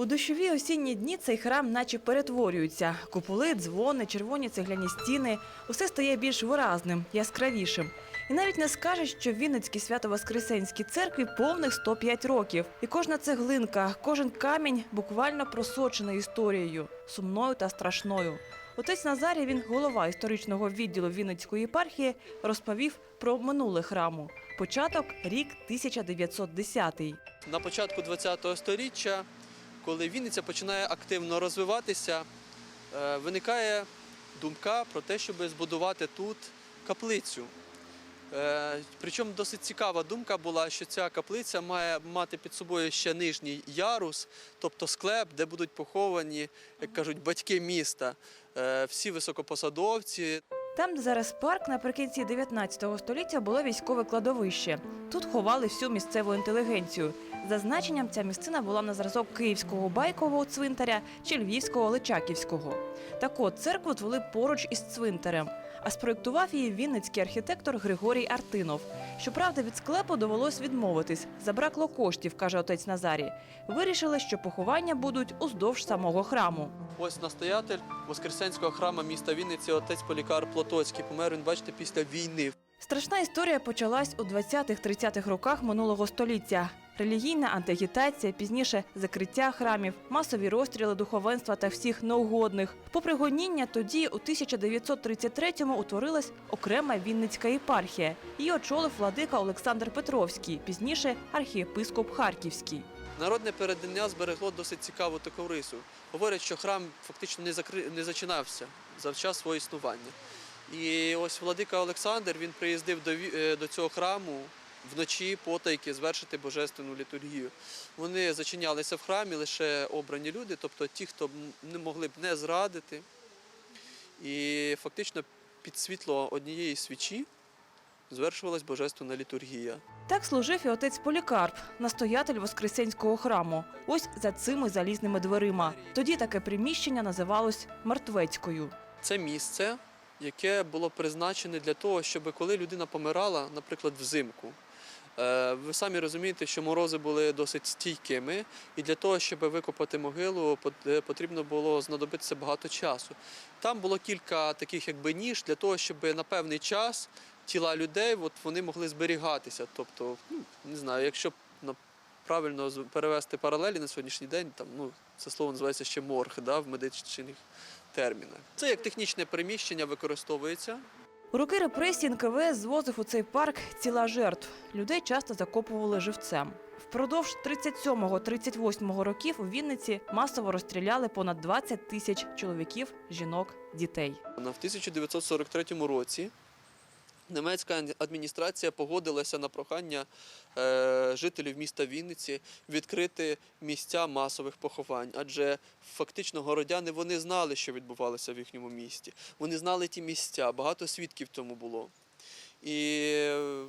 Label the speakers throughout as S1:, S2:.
S1: У дощові осінні дні цей храм наче перетворюється. Куполи, дзвони, червоні цегляні стіни – усе стає більш виразним, яскравішим. І навіть не скажеш, що в Вінницькій свято-воскресенській церкві повних 105 років. І кожна цеглинка, кожен камінь буквально просочений історією, сумною та страшною. Отець Назарій, він голова історичного відділу Вінницької єпархії, розповів про минуле храму. Початок – рік 1910
S2: На початку ХХ століття, коли Вінниця починає активно розвиватися, е, виникає думка про те, щоб збудувати тут каплицю. Е, Причому досить цікава думка була, що ця каплиця має мати під собою ще нижній ярус, тобто склеп, де будуть поховані, як кажуть, батьки міста, е, всі високопосадовці,
S1: Там, де зараз парк, наприкінці 19 століття було військове кладовище. Тут ховали всю місцеву інтелігенцію. За значенням ця місцина була на зразок київського байкового цвинтаря чи львівського личаківського. Так от церкву звели поруч із цвинтарем. А спроєктував її вінницький архітектор Григорій Артинов. Щоправда, від склепу довелось відмовитись. Забракло коштів, каже отець Назарій. Вирішили, що поховання будуть уздовж самого храму.
S2: Ось настоятель Воскресенського храму міста Вінниці, отець Полікар Плотоцький. Помер він, бачите, після війни.
S1: Страшна історія почалась у 20-30-х роках минулого століття. Релігійна антиагітація, пізніше закриття храмів, масові розстріли духовенства та всіх неугодних. Попри гоніння, тоді у 1933-му утворилась окрема Вінницька єпархія. Її очолив владика Олександр Петровський, пізніше архієпископ Харківський.
S2: Народне передання зберегло досить цікаву таку рису. Говорять, що храм фактично не закри... не зачинався за час свого існування. І ось владика Олександр він приїздив до, е, до цього храму вночі потайки звершити божественну літургію. Вони зачинялися в храмі лише обрані люди, тобто ті, хто не могли б не зрадити. І фактично під світло однієї свічі звершувалась божественна літургія.
S1: Так служив і отець Полікарп, настоятель Воскресенського храму. Ось за цими залізними дверима. Тоді таке приміщення називалось Мертвецькою.
S2: Це місце, яке було призначене для того, щоб коли людина помирала, наприклад, взимку. Е, Ви самі розумієте, що морози були досить стійкими, і для того, щоб викопати могилу, е, потрібно було знадобитися багато часу. Там було кілька таких якби ніж для того, щоб на певний час тіла людей от, вони могли зберігатися. Тобто, ну, не знаю, якщо правильно перевести паралелі на сьогоднішній день, там, ну, це слово називається ще морг да, в медичних термінах. Це як технічне приміщення використовується.
S1: У роки репресій НКВС звозив у цей парк ціла жертв. Людей часто закопували живцем. Впродовж 37-38 років у Вінниці масово розстріляли понад 20 тисяч чоловіків, жінок, дітей.
S2: На- В 1943 році німецька адміністрація погодилася на прохання е, жителів міста Вінниці відкрити місця масових поховань, адже фактично городяни вони знали, що відбувалося в їхньому місті. Вони знали ті місця, багато свідків тому було. І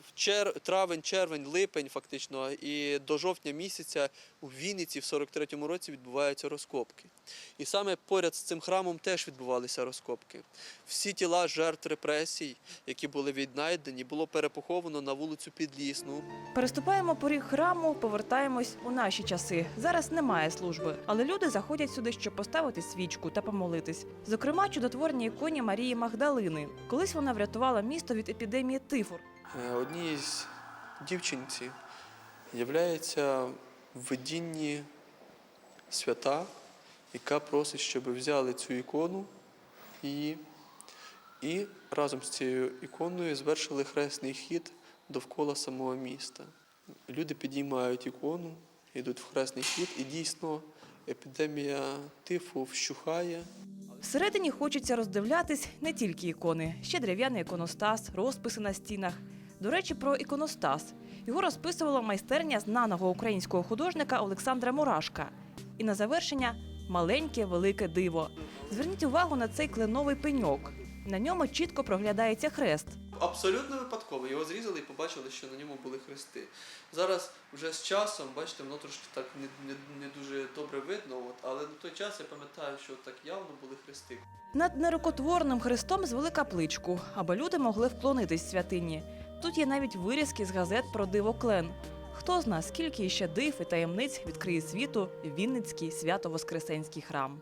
S2: в чер... травень, червень, липень, фактично, і до жовтня місяця у Вінниці в 43-му році відбуваються розкопки. І саме поряд з цим храмом теж відбувалися розкопки. Всі тіла жертв репресій, які були віднайдені, було перепоховано на вулицю Підлісну.
S1: Переступаємо поріг храму, повертаємось у наші часи. Зараз немає служби, але люди заходять сюди, щоб поставити свічку та помолитись. Зокрема, чудотворній іконі Марії Магдалини. Колись вона врятувала місто від епідемії тифу.
S2: Е, Одній з дівчинці являється видінні свята, яка просить, щоб взяли цю ікону і, і разом з цією іконою звершили хресний хід довкола самого міста. Люди підіймають ікону, йдуть в хресний хід, і дійсно епідемія тифу вщухає.
S1: Всередині хочеться роздивлятись не тільки ікони, ще дерев'яний іконостас, розписи на стінах. До речі, про іконостас. Його розписувала майстерня знаного українського художника Олександра Мурашка. І на завершення маленьке велике диво. Зверніть увагу на цей кленовий пеньок. На ньому чітко проглядається хрест.
S2: Абсолютно випадково. Його зрізали і побачили, що на ньому були хрести. Зараз вже з часом, бачите, воно трошки так не, не, не дуже добре видно, от, але на той час я пам'ятаю, що так явно були хрести.
S1: Над нерукотворним хрестом звели капличку, аби люди могли вклонитись святині. Тут є навіть вирізки з газет про диво клен. Хто зна, скільки іще див і таємниць відкриє світу Вінницький свято-воскресенський храм.